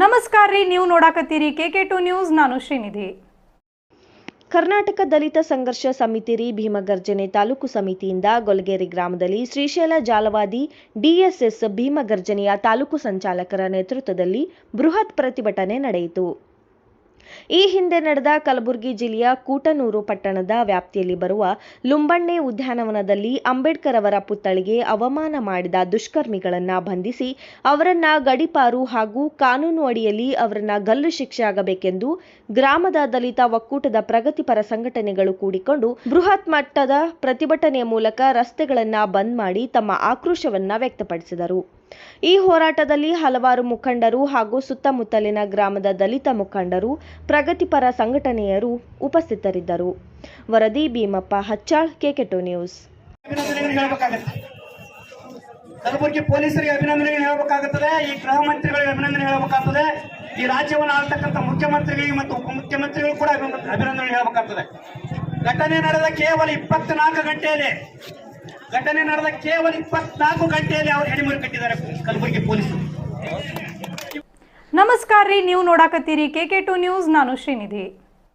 ನಮಸ್ಕಾರ ರೀ, ನೀವು ನೋಡಾಕತ್ತೀರಿ ಕೆ ಕೆ ಟು ನ್ಯೂಸ್, ನಾನು ಶ್ರೀನಿಧಿ. ಕರ್ನಾಟಕ ದಲಿತ ಸಂಘರ್ಷ ಸಮಿತಿ ರೀ ಭೀಮಗರ್ಜನೆ ತಾಲೂಕು ಸಮಿತಿಯಿಂದ ಗೊಲಗೇರಿ ಗ್ರಾಮದಲ್ಲಿ ಶ್ರೀಶೈಲ ಜಾಲವಾದಿ ಡಿಎಸ್ಎಸ್ ಭೀಮಗರ್ಜನೆಯ ತಾಲೂಕು ಸಂಚಾಲಕರ ನೇತೃತ್ವದಲ್ಲಿ ಬೃಹತ್ ಪ್ರತಿಭಟನೆ ನಡೆಯಿತು. ಈ ಹಿಂದೆ ನಡೆದ ಕಲಬುರಗಿ ಜಿಲ್ಲೆಯ ಕೂಟನೂರು ಪಟ್ಟಣದ ವ್ಯಾಪ್ತಿಯಲ್ಲಿ ಬರುವ ಲುಂಬಣ್ಣೆ ಉದ್ಯಾನವನದಲ್ಲಿ ಅಂಬೇಡ್ಕರ್ ಅವರ ಪುತ್ಥಳಿಗೆ ಅವಮಾನ ಮಾಡಿದ ದುಷ್ಕರ್ಮಿಗಳನ್ನ ಬಂಧಿಸಿ ಅವರನ್ನ ಗಡಿಪಾರು ಹಾಗೂ ಕಾನೂನು ಅಡಿಯಲ್ಲಿ ಅವರನ್ನ ಗಲ್ಲು ಶಿಕ್ಷೆ ಆಗಬೇಕೆಂದು ಗ್ರಾಮದ ದಲಿತ ಒಕ್ಕೂಟದ ಪ್ರಗತಿಪರ ಸಂಘಟನೆಗಳು ಕೂಡಿಕೊಂಡು ಬೃಹತ್ ಮಟ್ಟದ ಪ್ರತಿಭಟನೆಯ ಮೂಲಕ ರಸ್ತೆಗಳನ್ನ ಬಂದ್ ಮಾಡಿ ತಮ್ಮ ಆಕ್ರೋಶವನ್ನ ವ್ಯಕ್ತಪಡಿಸಿದರು. ಈ ಹೋರಾಟದಲ್ಲಿ ಹಲವಾರು ಮುಖಂಡರು ಹಾಗೂ ಸುತ್ತಮುತ್ತಲಿನ ಗ್ರಾಮದ ದಲಿತ ಮುಖಂಡರು, ಪ್ರಗತಿಪರ ಸಂಘಟನೆಯರು ಉಪಸ್ಥಿತರಿದ್ದರು. ವರದಿ Bheemappa Hacchal K K two news. Kalaburagi ಪೊಲೀಸರಿಗೆ ಅಭಿನಂದನೆಗಳು ಹೇಳಬೇಕಾಗುತ್ತದೆ, ಈ ಗೃಹ ಮಂತ್ರಿಗಳಿಗೆ ಅಭಿನಂದನೆ ಹೇಳಬೇಕಾಗ್ತದೆ, ಈ ರಾಜ್ಯವನ್ನು ಆಳ್ತಕ್ಕಂಥ ಮುಖ್ಯಮಂತ್ರಿಗಳಿಗೆ ಮತ್ತು ಉಪಮುಖ್ಯಮಂತ್ರಿಗಳು ಕೂಡ ಅಭಿನಂದನೆ ಹೇಳಬೇಕಾಗ್ತದೆ. ಘಟನೆ ನಡೆದ ಕೇವಲ ಇಪ್ಪತ್ನಾಲ್ಕು ಗಂಟೆಯಲ್ಲಿ ಘಟನೆ ನಡೆದ ಕೇವಲ ಇಪ್ಪತ್ನಾಲ್ಕು ಗಂಟೆಯಲ್ಲಿ ಅವರು ಹೆಡಿಮುರಿ ಕಟ್ಟಿದ್ದಾರೆ ಕಲಬುರಗಿ ಪೊಲೀಸರು. ನಮಸ್ಕಾರ ರೀ, ನೀವು ನೋಡಾಕತ್ತೀರಿ ಕೆ ಕೆ ಟು ನ್ಯೂಸ್, ನಾನು ಶ್ರೀನಿಧಿ.